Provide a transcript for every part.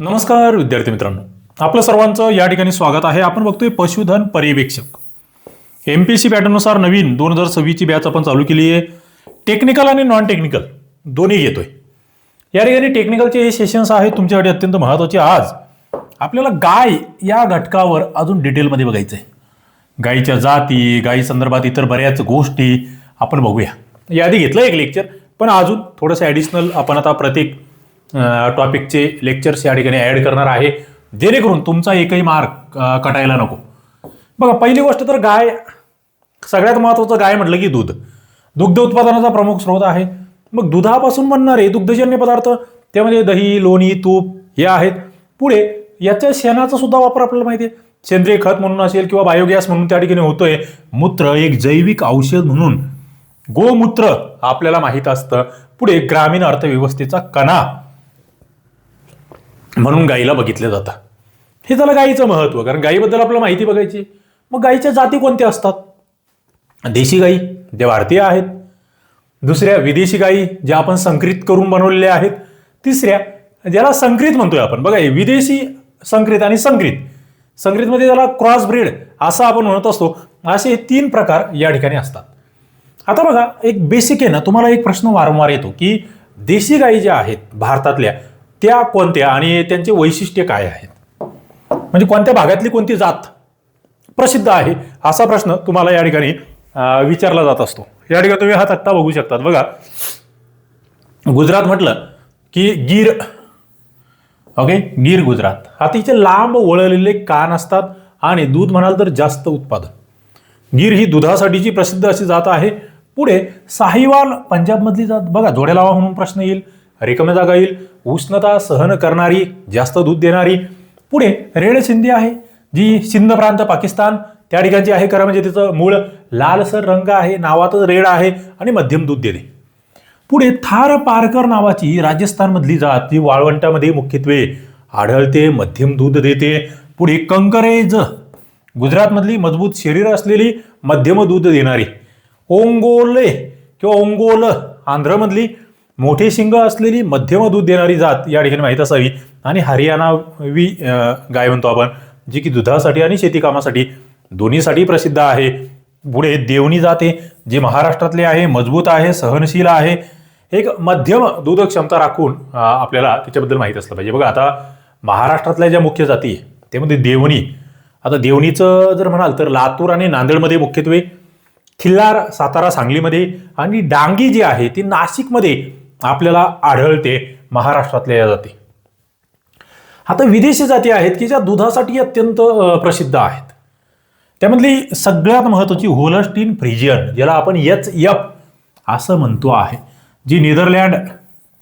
नमस्कार विद्यार्थी मित्रांनो. आपलं सर्वांचं या ठिकाणी स्वागत आहे. आपण बघतोय पशुधन पर्यवेक्षक. एम पी एस सी पॅटर्ननुसार नवीन दोन हजार सव्वीसची बॅच आपण चालू केली आहे. टेक्निकल आणि नॉन टेक्निकल दोन्ही घेतोय. या ठिकाणी टेक्निकलचे हे सेशन्स आहेत. तुमच्यासाठी अत्यंत महत्त्वाचे आज आपल्याला गाय या घटकावर अजून डिटेलमध्ये बघायचं आहे गायीच्या जाती गायी संदर्भात इतर बऱ्याच गोष्टी आपण बघूया. याआधी घेतलं एक लेक्चर पण अजून थोडंसं ॲडिशनल आपण आता प्रत्येक टॉपिकचे लेक्चर्स या ठिकाणी ॲड करणार आहे. जेणेकरून तुमचा एकही मार्क कटायला नको. बघा पहिली गोष्ट तर गाय. सगळ्यात महत्त्वाचं गाय म्हटलं की दूध. दुग्ध उत्पादनाचा प्रमुख स्रोत आहे. मग दुधापासून बनणारे दुग्धजन्य पदार्थ त्यामध्ये दही लोणी तूप हे आहेत. पुढे याच्या शेणाचा सुद्धा वापर आपल्याला माहिती आहे. सेंद्रिय खत म्हणून असेल किंवा बायोगॅस म्हणून त्या ठिकाणी होतोय. मूत्र एक जैविक औषध म्हणून. गोमूत्र आपल्याला माहीत असतं. पुढे ग्रामीण अर्थव्यवस्थेचा कणा. म्हणून गाईला बघितलं जातं. हे झालं गाईचं महत्त्व कारण गाईबद्दल आपल्याला माहिती बघायची. मग गाईच्या जाती कोणत्या असतात? देशी गाई ज्या भारतीय आहेत. दुसऱ्या विदेशी गाई ज्या आपण संकरित करून बनवलेल्या आहेत. तिसऱ्या ज्याला संकरित म्हणतोय आपण. बघा विदेशी संकरित आणि संकरित. संकरितमध्ये ज्याला क्रॉस ब्रीड असं आपण म्हणत असतो. असे तीन प्रकार या ठिकाणी असतात. आता बघा एक बेसिक आहे ना तुम्हाला एक प्रश्न वारंवार येतो की देशी गायी ज्या आहेत भारतातल्या त्या कोणत्या आणि त्यांचे वैशिष्ट्य काय आहेत? म्हणजे कोणत्या भागातली कोणती जात प्रसिद्ध आहे? असा प्रश्न तुम्हाला या ठिकाणी विचारला जात असतो. या ठिकाणी तुम्ही हा तक्ता बघू शकतात. बघा गुजरात म्हटलं की गीर ओके? गीर गुजरात. हातीचे लांब वळलेले कान असतात आणि दूध म्हणाल तर जास्त उत्पादन. गीर ही दुधासाठीची प्रसिद्ध अशी जात आहे. पुढे साहिवाल पंजाबमधली जात. बघा जोड्या लावा म्हणून प्रश्न येईल. रिकाम्या जागा येईल उष्णता सहन करणारी जास्त दूध देणारी. पुढे रेड सिंधी आहे जी सिंध प्रांत पाकिस्तान त्या ठिकाणची आहे खरं म्हणजे तिचं मूळ. लालसर रंग आहे नावातच रेड आहे आणि मध्यम दूध देते पुढे थार पारकर नावाची राजस्थानमधली जात जी वाळवंटामध्ये मुख्यत्वे आढळते मध्यम दूध देते. पुढे कंकरेज गुजरातमधली मजबूत शरीर असलेली मध्यम दूध देणारी. ओंगोले किंवा ओंगोल आंध्रमधली मोठे शिंग असलेली मध्यम दूध देणारी जात या ठिकाणी माहीत असावी. आणि हरियाणावी गाय म्हणतो आपण जी की दुधासाठी आणि शेतीकामासाठी दोन्हीसाठी प्रसिद्ध आहे. पुढे देवणी जाते जे महाराष्ट्रातले आहे मजबूत आहे सहनशील आहे. एक मध्यम दूध क्षमता राखून आपल्याला त्याच्याबद्दल माहीत असलं पाहिजे. बघा आता महाराष्ट्रातल्या ज्या मुख्य जाती आहे, त्यामध्ये म्हणजे देवणी. आता देवणीचं जर म्हणाल तर लातूर आणि नांदेडमध्ये मुख्यत्वे खिल्लार सातारा सांगलीमध्ये आणि डांगी जी आहे ती नाशिकमध्ये आपल्याला आढळते महाराष्ट्रातल्या या जाती. आता विदेशी जाती आहेत की ज्या दुधासाठी अत्यंत प्रसिद्ध आहेत. त्यामधली सगळ्यात महत्त्वाची होलस्टीन फ्रिजियन ज्याला आपण यच यप असं म्हणतो आहे जी नेदरलँड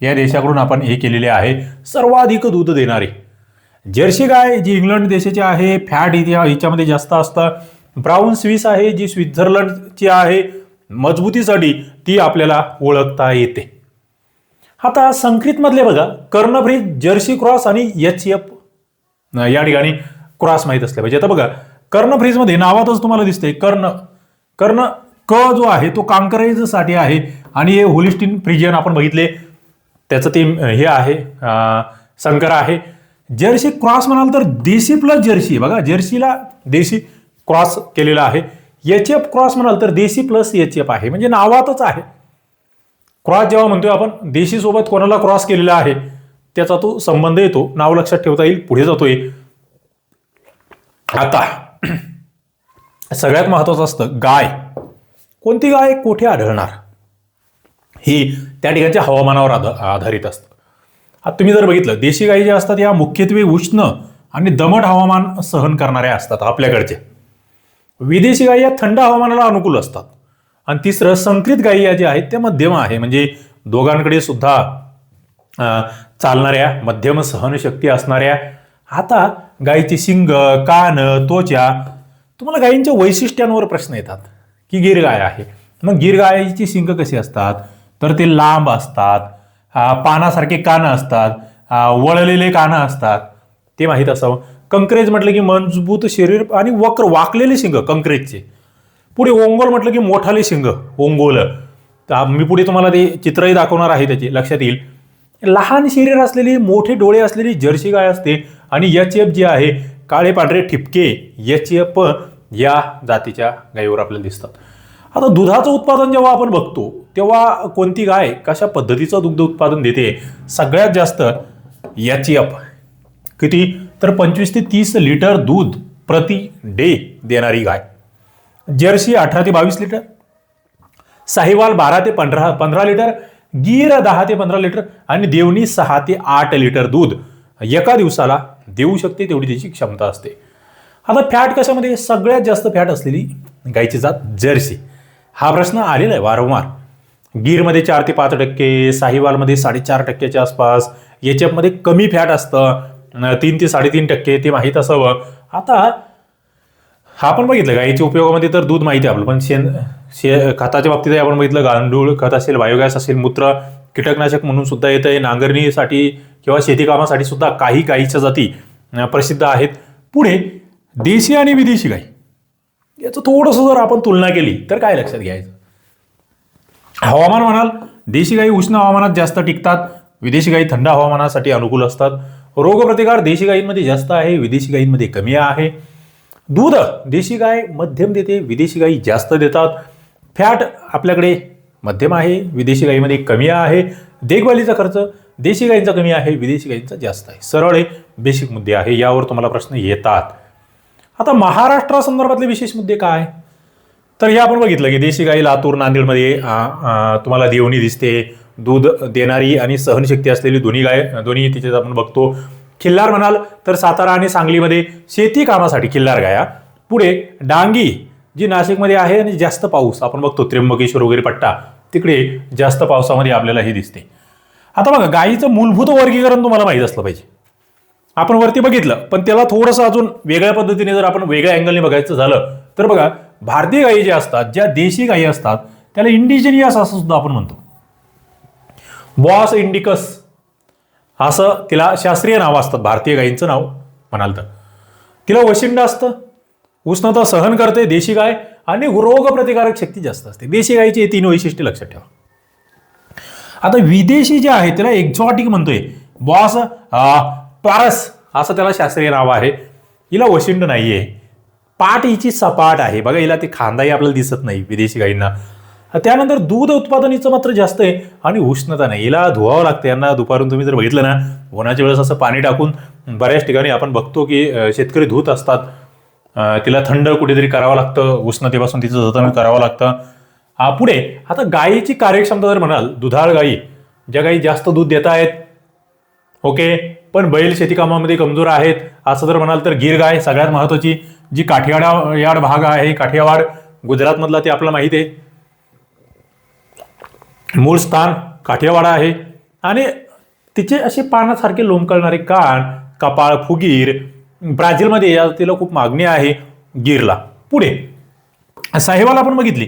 या देशाकडून आपण हे केलेले आहे सर्वाधिक दूध देणारी. जर्सी गाय जी इंग्लंड देशाची आहे फॅट इतिहा हिच्यामध्ये जास्त असतं. ब्राऊन स्विस आहे जी स्वित्झर्लंडची आहे. मजबूतीसाठी ती आपल्याला ओळखता येते. आता संक्रितमधले बघा. कर्णभ्रीज जर्सी क्रॉस आणि एच एफ. या ठिकाणी क्रॉस माहीत असले पाहिजे. आता बघा कर्ण फ्रीजमध्ये नावातच तुम्हाला दिसते कर्ण कर्ण क जो आहे तो कांकरेजसाठी आहे आणि हे होलिस्टिन फ्रिजियन आपण बघितले. त्याचं ते हे आहे संकर आहे. जर्सी क्रॉस म्हणाल तर देशी प्लस जर्सी. बघा जर्सीला देशी क्रॉस केलेला आहे. एच एफ क्रॉस म्हणाल तर देशी प्लस एच एफ आहे. म्हणजे नावातच आहे. क्रॉस जेव्हा म्हणतोय आपण देशीसोबत कोणाला क्रॉस केलेला आहे त्याचा तो संबंध येतो. नाव लक्षात ठेवता येईल पुढे जातोय. आता सगळ्यात महत्वाचं असतं गाय. कोणती गाय कोठे आढळणार? ही त्या ठिकाणच्या हवामानावर आध- आधारित असतं. आता तुम्ही जर बघितलं देशी गायी ज्या असतात या मुख्यत्वे उष्ण आणि दमट हवामान सहन करणाऱ्या असतात आपल्याकडच्या विदेशी गायी या थंड हवामानाला अनुकूल असतात. आणि तिसरं संकरित गायी या ज्या आहेत त्या मध्यम आहे. म्हणजे दोघांकडे सुद्धा चालणाऱ्या मध्यम सहनशक्ती असणाऱ्या आता गायीचे शिंग कान त्वचा तुम्हाला गायींच्या वैशिष्ट्यांवर प्रश्न येतात की गिर गाय आहे. मग गिर गायीची शिंग कशी असतात? तर ते लांब असतात पानासारखे कानं असतात वळलेले कानं असतात. ते माहीत असावं. कंक्रेज म्हटलं की मजबूत शरीर आणि वक्र वाकलेले शिंग कंक्रेजचे. पुढे ओंगोल म्हटलं की मोठाले शिंग ओंगोल. तर मी पुढे तुम्हाला ते चित्रही दाखवणार आहे त्याचे लक्षात येईल. लहान शरीर असलेली मोठे डोळे असलेली जर्सी गाय असते आणि एच एफ जी आहे काळे पांढरे ठिपके एच एफ या जातीच्या गायीवर आपल्याला दिसतात. आता दुधाचं उत्पादन जेव्हा आपण बघतो तेव्हा कोणती गाय कशा पद्धतीचं दुग्ध उत्पादन देते? सगळ्यात जास्त एच एफ किती? तर पंचवीस ते तीस लिटर दूध प्रति डे देणारी गाय. जर्सी अठरा ते बावीस लिटर साहिवाल बारा ते पंधरा पंधरा लिटर गीर दहा ते पंधरा लिटर आणि देवणी सहा ते आठ लिटर दूध. एका दिवसाला देऊ शकते तेवढी त्याची क्षमता असते. आता फॅट कशामध्ये? सगळ्यात जास्त फॅट असलेली गायची जात जर्सी. हा प्रश्न आलेला आहे वारंवार. गीरमध्ये चार ते पाच टक्के साहिवालमध्ये साडेचार टक्क्याच्या आसपास याच्यामध्ये कमी फॅट असतं तीन ते साडेतीन टक्के ते माहीत असावं. आता हा आपण बघितलं गाईच्या उपयोगामध्ये तर दूध माहिती आहे आपलं पण शेण शे खताच्या बाबतीत आपण बघितलं गांडूळ खत असेल बायोगॅस असेल मूत्र कीटकनाशक म्हणून सुद्धा येतं आहे. नांगरणीसाठी किंवा शेती कामासाठी सुद्धा काही गाईच्या जाती प्रसिद्ध आहेत. पुढे देशी आणि विदेशी गाई. याचं थोडंसं जर आपण तुलना केली तर काय लक्षात घ्यायचं? हवामान म्हणाल देशी गाई उष्ण हवामानात जास्त टिकतात. विदेशी गाई थंड हवामानासाठी अनुकूल असतात. रोगप्रतिकार देशी गायींमध्ये जास्त आहे विदेशी गायींमध्ये कमी आहे. दूध देशी गाय मध्यम देते विदेशी गायी जास्त देतात. फॅट आपल्याकडे मध्यम आहे विदेशी गायीमध्ये कमी आहे. देखभालीचा खर्च देशी गायींचा कमी आहे विदेशी गायींचा जास्त आहे. सरळ हे बेसिक मुद्दे आहे यावर तुम्हाला प्रश्न येतात. आता महाराष्ट्रासंदर्भातले विशेष मुद्दे काय? तर हे आपण बघितलं की देशी गाई लातूर नांदेडमध्ये तुम्हाला देवणी दिसते. दूध देणारी आणि सहनशक्ती असलेली दोन्ही गाय दोन्ही तिथे आपण बघतो. खिल्लार म्हणाल तर सातारा आणि सांगलीमध्ये शेती कामासाठी खिल्लार गाया. पुढे डांगी जी नाशिकमध्ये आहे आणि जास्त पाऊस आपण बघतो त्र्यंबकेश्वर वगैरे पट्टा तिकडे जास्त पावसामध्ये आपल्याला हे दिसते. आता बघा गायीचं मूलभूत वर्गीकरण तुम्हाला माहीत असलं पाहिजे. आपण वरती बघितलं पण त्याला थोडंसं अजून वेगळ्या पद्धतीने जर आपण वेगळ्या अँगलने बघायचं झालं तर बघा भारतीय गायी ज्या असतात ज्या देशी गायी असतात त्याला इंडिजिनियस असं सुद्धा आपण म्हणतो. बॉस इंडिकस असं तिला शास्त्रीय नावं असतात भारतीय गायींचं नाव म्हणाल तर तिला वशिंड असतं. उष्णता सहन करते देशी गाय आणि रोगप्रतिकारक शक्ती जास्त असते. देशी गायीची हे तीन वैशिष्ट्ये लक्षात ठेवा. आता विदेशी जे आहे त्याला एक्झॉटिक म्हणतोय. बॉस पारस असं त्याला शास्त्रीय नाव आहे. हिला वशिंड नाहीये. पाठ हिची सपाट आहे. बघा हिला ते खांदाही आपल्याला दिसत नाही विदेशी गायींना. त्यानंतर दूध उत्पादनीचं मात्र जास्त आहे आणि उष्णता नाही हिला धुवावं लागतं. यांना दुपारून तुम्ही जर बघितलं ना उन्हाच्या वेळेस असं पाणी टाकून बऱ्याच ठिकाणी आपण बघतो की शेतकरी धुत असतात. तिला थंड कुठेतरी करावं लागतं. उष्णतेपासून तिचं जतन करावं लागतं. पुढे आता गायीची कार्यक्षमता जर म्हणाल दुधाळ गायी ज्या गायी जास्त दूध देत आहेत ओके पण बैल शेती कामामध्ये कमजोर आहेत असं जर म्हणाल तर गिर गाय सगळ्यात महत्वाची जी काठियाडा याड भाग आहे काठियावाड गुजरातमधला ते आपल्याला माहिती आहे. मूळ स्थान काठियावाडा आहे. आणि तिचे असे पानासारखे लोंबकळणारे कान कपाळ फुगीर ब्राझीलमध्ये या तिला खूप मागणी आहे गिरला. पुढे. साहेबाला आपण बघितली.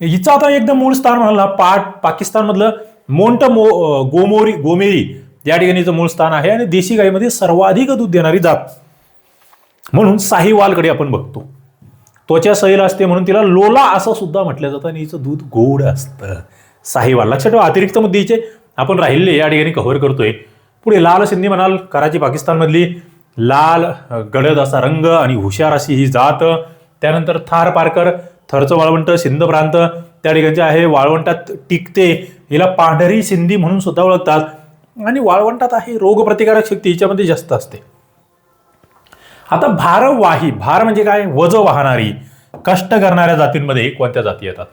हिचं आता एकदम मूळ स्थान म्हणाला पाट पाकिस्तानमधलं मोंट मो गोमोरी गोमेरी या ठिकाणीचं मूळ स्थान आहे आणि देशी गायीमध्ये सर्वाधिक दूध देणारी जात. म्हणून साहिवालकडे आपण बघतो. त्वचा सैल असते म्हणून तिला लोला असं सुद्धा म्हटलं जातं आणि हिचं दूध गोड असतं. साहिवाल लक्षात ठेवा अतिरिक्त मुद्दीचे आपण राहिले या ठिकाणी कव्हर करतोय. पुढे लाल सिंधी म्हणाल कराची पाकिस्तानमधली लाल गडद असा रंग आणि हुशार अशी ही जात. त्यानंतर थार पारकर थरचं वाळवंट सिंध प्रांत. त्या ठिकाणचे आहे वाळवंटात टिकते. हिला पांढरी सिंधी म्हणून सुद्धा ओळखतात. आणि वाळवंटात आहे रोगप्रतिकारक शक्ती हिच्यामध्ये जास्त असते. आता भारवाही भार म्हणजे काय? वज वाहणारी कष्ट करणाऱ्या जातींमध्ये कोणत्या जाती येतात?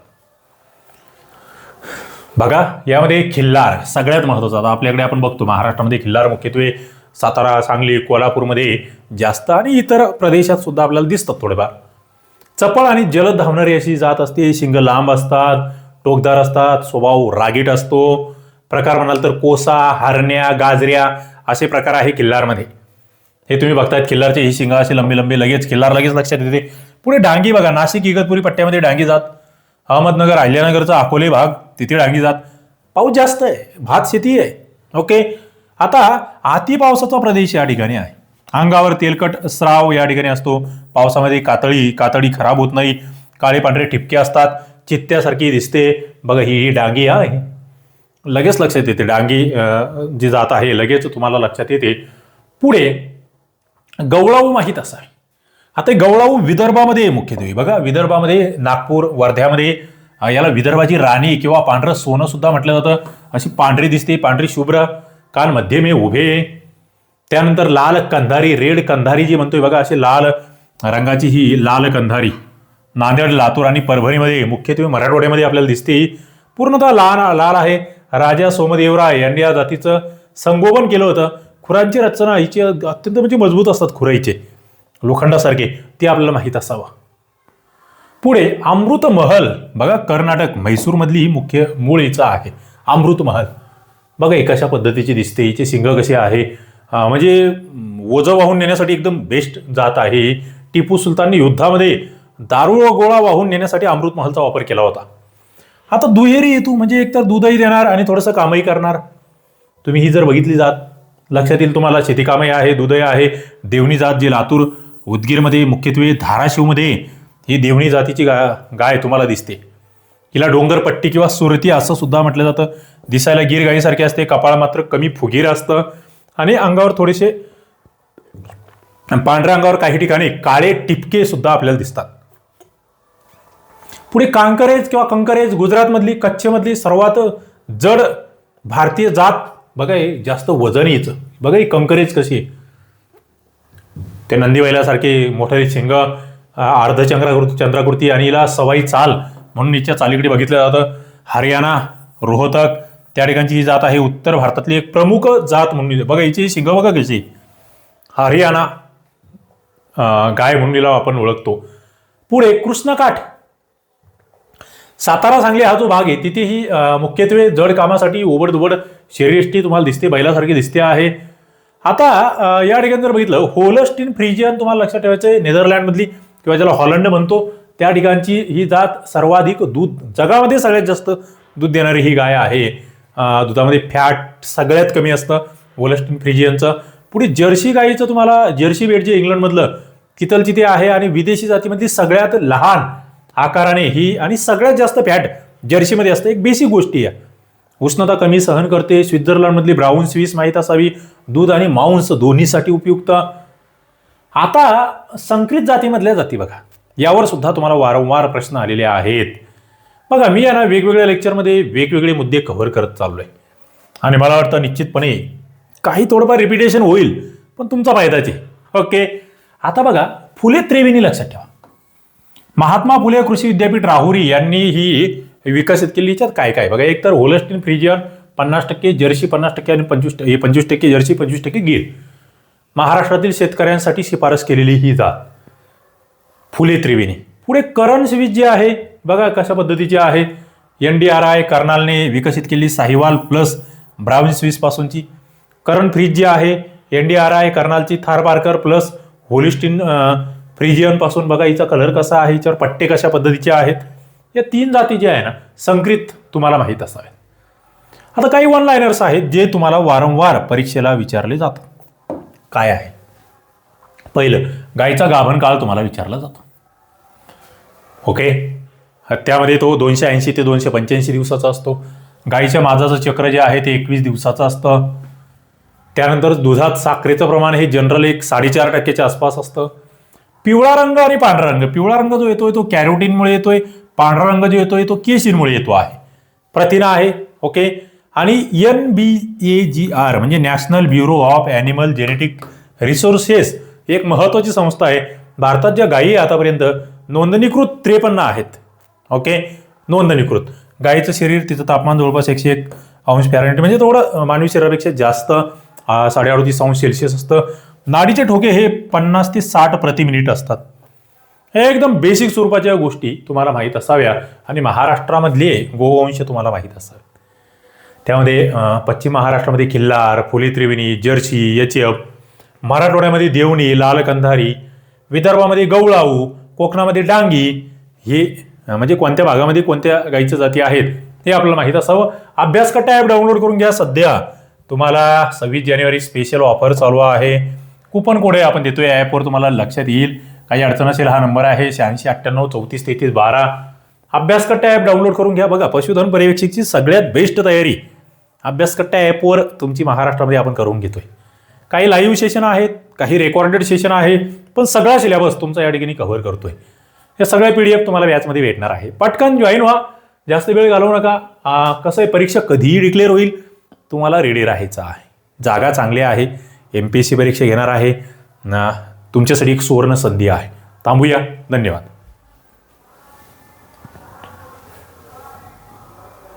बघा यामध्ये खिल्लार सगळ्यात महत्त्वाचा आता आपल्याकडे आपण बघतो महाराष्ट्रामध्ये खिल्लार मुख्यत्वे सातारा सांगली कोल्हापूरमध्ये जास्त आणि इतर प्रदेशात सुद्धा आपल्याला दिसतात थोडेफार. चपळ आणि जलद धावणारी अशी जात असते शिंग लांब असतात टोकदार असतात स्वभाव रागीट असतो. प्रकार म्हणाल तर कोसा हरण्या गाजऱ्या असे प्रकार आहे किल्लारमध्ये हे तुम्ही बघतायत किल्लारचे ही शिंगा असे लंबी लंबी लगेच किल्लार लगेच लक्षात येते. पुढे डांगी बघा नाशिक इगतपुरी पट्ट्यामध्ये डांगी जात. अहमदनगर अहिल्यानगरचा अकोले भाग तिथे डांगी जात. पाऊस जास्त आहे भात शेती आहे. ओके? आता अति पावसाचा प्रदेश या ठिकाणी आहे. अंगावर तेलकट स्राव या ठिकाणी असतो. पावसामध्ये कातळी कातडी खराब होत नाही. काळे पांढरे ठिपके असतात. चित्त्यासारखी दिसते. बघा ही ही डांगी आहे. लगेच लक्षात येते. डांगी जी जात आहे लगेच तुम्हाला लक्षात येते. पुढे गवळाऊ माहीत असावे. आता गवळाऊ विदर्भामध्ये मुख्यत्वे बघा विदर्भामध्ये नागपूर वर्ध्यामध्ये याला विदर्भाची राणी किंवा पांढरं सोनं सुद्धा म्हटलं जातं. अशी पांढरी दिसते पांढरी शुभ्र. कान मध्यमे उभे त्यानंतर लाल कंधारी रेड कंधारी जी म्हणतोय बघा अशी लाल रंगाची ही लाल कंधारी. नांदेड लातूर आणि परभणीमध्ये मुख्यत्वे मराठवाड्यामध्ये आपल्याला दिसते ही. पूर्णतः लाल लाल आहे. राजा सोमदेवराय यांनी या जातीचं संगोपन केलं होतं. खुरांची रचना हिची अत्यंत म्हणजे मजबूत असतात खुराईचे. लोखंडासारखे ते आपल्याला माहीत असावं. पुढे अमृत महल. बघा कर्नाटक म्हैसूरमधली ही मुख्य मूळ इचा आहे. अमृत महल. बघा हे कशा पद्धतीची दिसते हिचे सिंग कसे आहे? म्हणजे ओझं वाहून नेण्यासाठी एकदम बेस्ट जात आहे टिपू सुलतानने युद्धामध्ये दारुळ गोळा वाहून नेण्यासाठी अमृत महलचा वापर केला होता. आता दुहेरी हेतू म्हणजे एकतर दूधही देणार आणि थोडंसं कामही करणार. तुम्ही ही जर बघितली जात लक्षात येईल तुम्हाला शेतीकामही आहे दूधही आहे देवणी जात जी लातूर उदगीरमध्ये मुख्यत्वे धाराशिवमध्ये ही देवणी जातीची गा गाय तुम्हाला दिसते. हिला डोंगरपट्टी किंवा सुरती असं सुद्धा म्हटलं जातं. दिसायला गिर गायीसारखी असते कपाळ मात्र कमी फुगीर असतं आणि अंगावर थोडेसे पांढऱ्या अंगावर काही ठिकाणी काळे टिपके सुद्धा आपल्याला दिसतात. पुढे कांकरेज किंवा कंकरेज गुजरातमधली कच्छमधली सर्वात जड भारतीय जात बघा हे जास्त वजन यायचं बघा ही कंकरेज कशी आहे. ते नंदीवैलासारखे मोठे शिंग अर्धचंद्राकृती चंद्राकृती आणि हिला सवाई चाल म्हणून हिच्या चालीकडे बघितलं जातं. हरियाणा रोहतक त्या ठिकाणची ही जात आहे उत्तर भारतातली एक प्रमुख जात म्हणून बघा हिची शिंग बघा कशी. हरियाणा गाय म्हणून हिला आपण ओळखतो. पुढे कृष्णकाठ. सातारा सांगली हा जो भाग आहे तिथेही मुख्यत्वे जड कामासाठी ओबडधोबड शरीरष्टी तुम्हाला दिसते बैलासारखी दिसते आहे. आता या ठिकाणी जर बघितलं होलस्टीन फ्रिजियन तुम्हाला लक्षात ठेवायचं आहे नेदरलँडमधली किंवा ज्याला हॉलंड म्हणतो त्या ठिकाणची ही जात सर्वाधिक दूध जगामध्ये सगळ्यात जास्त दूध देणारी ही गाय आहे. दुधामध्ये फॅट सगळ्यात कमी असतं होलस्टीन फ्रिजियनचं. पुढे जर्सी गाईचं तुम्हाला जर्सी बेड जे इंग्लंडमधलं कितलची ते आहे आणि विदेशी जातीमधली सगळ्यात लहान आकाराने ही आणि सगळ्यात जास्त फॅट जर्सीमध्ये असतं एक बेसिक गोष्टी आहे. उष्णता कमी सहन करते. स्वित्झर्लंडमधली ब्राऊन स्विस माहीत असावी. दूध आणि मांस दोन्हीसाठी उपयुक्त. आता संकरित जातीमधल्या जाती बघा. यावर सुद्धा तुम्हाला वारंवार प्रश्न आलेले आहेत. बघा मी यांना ना वेगवेगळ्या लेक्चरमध्ये वेगवेगळे मुद्दे कव्हर करत चाललो आहे आणि मला वाटतं निश्चितपणे काही थोडंफार रिपिटेशन होईल पण तुमचा फायदाच आहे ओके. आता बघा फुले त्रिवेणी लक्षात ठेवा. महात्मा फुले कृषी विद्यापीठ राहुरी यांनी ही विकसित केली याच्यात काय काय? बघा एक तर होलस्टीन फ्रिजियन पन्नास टक्के जर्सी पन्नास टक्के आणि पंचवीस टक्के पंचवीस टक्के जर्सी पंचवीस टक्के गीर महाराष्ट्रातील शेतकऱ्यांसाठी शिफारस केलेली ही जात. फुले त्रिवेणी. पुढे करण स्वीज जे आहे बघा कशा पद्धतीचे आहे. एन डी आर आय कर्नालने विकसित केलेली साहिवाल प्लस ब्राऊन स्विसपासूनची करण फ्रीज जी आहे एन डी आर आय कर्नालची थार पार्कर प्लस होलिस्टिन फ्रिजियनपासून बघा हिचा कलर कसा आहे हिच्यावर पट्टे कशा पद्धतीचे आहेत. या तीन जाती ज्या आहे ना संकरित तुम्हाला माहीत असावेत आता काही वन लायनर्स आहेत जे तुम्हाला वारंवार परीक्षेला विचारले जातात. काय आहे? पहिलं गायचा गाभण काळ तुम्हाला विचारला जातो. ओके? त्यामध्ये तो दोनशे ऐंशी ते दोनशे पंच्याऐंशी दिवसाचा असतो. गाईच्या माझाचं चक्र जे आहे ते एकवीस दिवसाचं असतं. त्यानंतर दुधात साखरेचं प्रमाण हे जनरल एक साडेचार टक्क्याच्या आसपास असतं. पिवळा रंग आणि पांढरा रंग. पिवळा रंग जो येतोय तो कॅरोटीनमुळे येतोय. पांढरा रंग जो येतोय तो केशिरमुळे येतो आहे. प्रथिना आहे ओके? आणि N B A G R म्हणजे National Bureau of Animal Genetic Resources एक महत्त्वाची संस्था आहे. भारतात ज्या गायी आहे आतापर्यंत नोंदणीकृत त्रेपन्न आहेत ओके? नोंदणीकृत. गायीचं शरीर तिचं तापमान जवळपास एकशे एक अंश फॅरेंट म्हणजे थोडं मानवी शरीरापेक्षा जास्त साडे अडतीस अंश सेल्सिअस असतं. नाडीचे ठोके हे पन्नास ते साठ प्रति मिनिट असतात. हे एकदम बेसिक स्वरूपाच्या गोष्टी तुम्हाला माहीत असाव्या. आणि महाराष्ट्रामधले गोवंश तुम्हाला माहीत असावे त्यामध्ये पश्चिम महाराष्ट्रामध्ये Khillar Phule Triveni Jersey H F मराठवाड्यामध्ये देवणी लाल कंधारी विदर्भामध्ये गवळाऊ कोकणामध्ये डांगी हे म्हणजे कोणत्या भागामध्ये कोणत्या गाईच्या जाती आहेत हे आपल्याला माहीत असावं. अभ्यास कट्टा ॲप डाउनलोड करून घ्या. सध्या तुम्हाला सव्वीस जानेवारी स्पेशल ऑफर चालू आहे. कुपन कोड आहे आपण देतोय. ॲपवर तुम्हाला लक्षात येईल. काही अडचण असेल हा नंबर आहे शहाऐंशी अठ्ठ्याण्णव चौतीस तेहतीस बारा. अभ्यासकट्टा ॲप डाउनलोड करून घ्या. बघा पशुधन पर्यवेक्षकची सगळ्यात बेस्ट तयारी. अभ्यासकट्टा ॲपवर तुमची महाराष्ट्रामध्ये आपण करून घेतोय. काही लाईव्ह सेशन आहेत काही रेकॉर्डेड सेशन आहे पण सगळा सिलेबस तुमचा या ठिकाणी कव्हर करतोय. हे सगळ्या पी डी एफ तुम्हाला व्याजमध्ये भेटणार आहे. पटकन जॉईन व्हा. जास्त वेळ घालवू नका. कसं आहे परीक्षा कधीही डिक्लेअर होईल. तुम्हाला रेडी राहायचं आहे. जागा चांगली आहे. एम पी एस सी परीक्षा घेणार आहे. ना तुमच्यासाठी एक सुवर्ण संधी आहे. थांबूया. धन्यवाद.